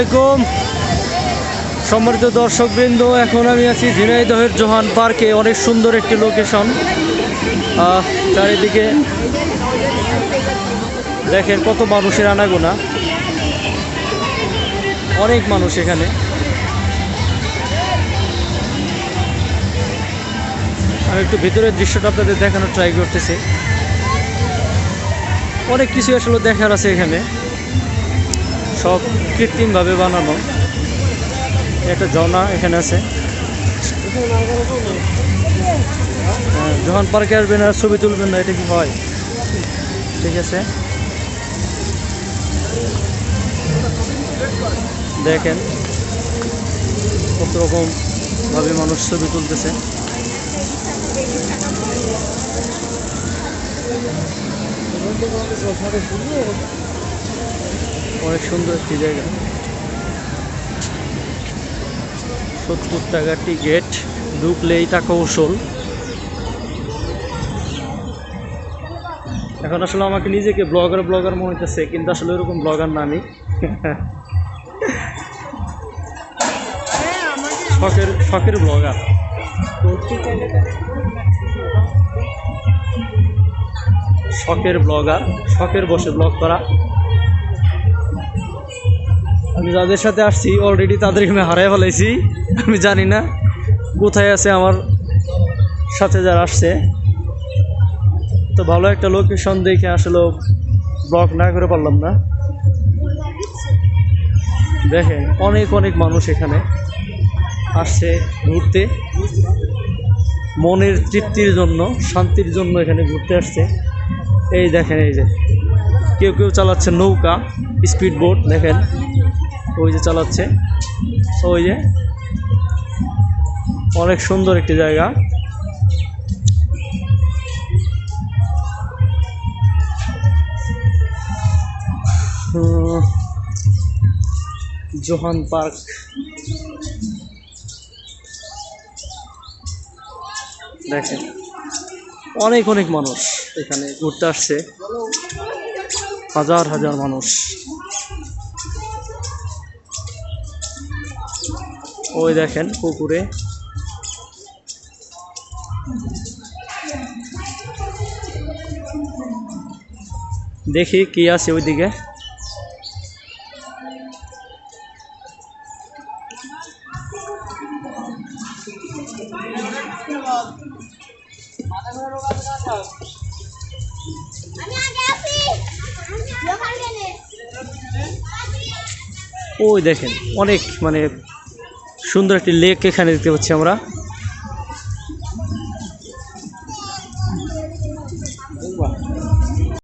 আলাইকুম। সম্মানিত দর্শকবৃন্দ, এখন আমি আছি ঝিনাইদহের জোহান পার্কে, অনেক সুন্দর একটি লোকেশন চারিদিকে দেখেন কত মানুষের আনাগোনা। অনেক মানুষ এখানে। আমি একটু ভিতরের দৃশ্যটা আপনাদের দেখানোর ট্রাই করতেছি। অনেক কিছু আসলে দেখার আছে এখানে। সব কৃত্রিমভাবে বানানো। একটা জনা এখানে আছে। হ্যাঁ, যখন পার্কে আসবেন আর ছবি তুলবেন না এটা কি হয়? ঠিক আছে। দেখেন কত রকম ভাবে মানুষ ছবি তুলতেছে। অনেক সুন্দর একটি জায়গা। সত্তর টাকা টিকিট, ঢুকলেই টাকা উসল এখন আসলে আমাকে নিজেকে ব্লগার ব্লগার মনে হইতেছে, কিন্তু আসলে ওরকম ব্লগার না শখের শখের ব্লগার। শখের ব্লগার, শখের বসে ব্লগ করা। আমি যাদের সাথে আসছি অলরেডি তাদেরকে আমি হারাই ফেলাইছি। আমি জানি না কোথায় আছে আমার সাথে যারা আসছে। তো ভালো একটা লোকেশন দেখে আসলে ব্লক না করে পারলাম না। দেখেন, অনেক অনেক মানুষ এখানে আসছে ঘুরতে। মনের তৃপ্তির জন্য, শান্তির জন্য এখানে ঘুরতে আসছে। এই দেখেন, এই যে। কেউ কেউ চালাচ্ছে নৌকা স্পিড বোট দেখেন। ওই যে চালাচ্ছে। ওই যে অনেক সুন্দর একটি জায়গা। Johan park. দেখেন, অনেক অনেক মানুষ এখানে ঘুরতে আসছে। হাজার হাজার মানুষ। ওই দেখেন পুকুরে। দেখি কি আছে ওইদিকে। ওই দেখেন অনেক মানে সুন্দর একটি লেক এখানে দেখতে পাচ্ছি আমরা।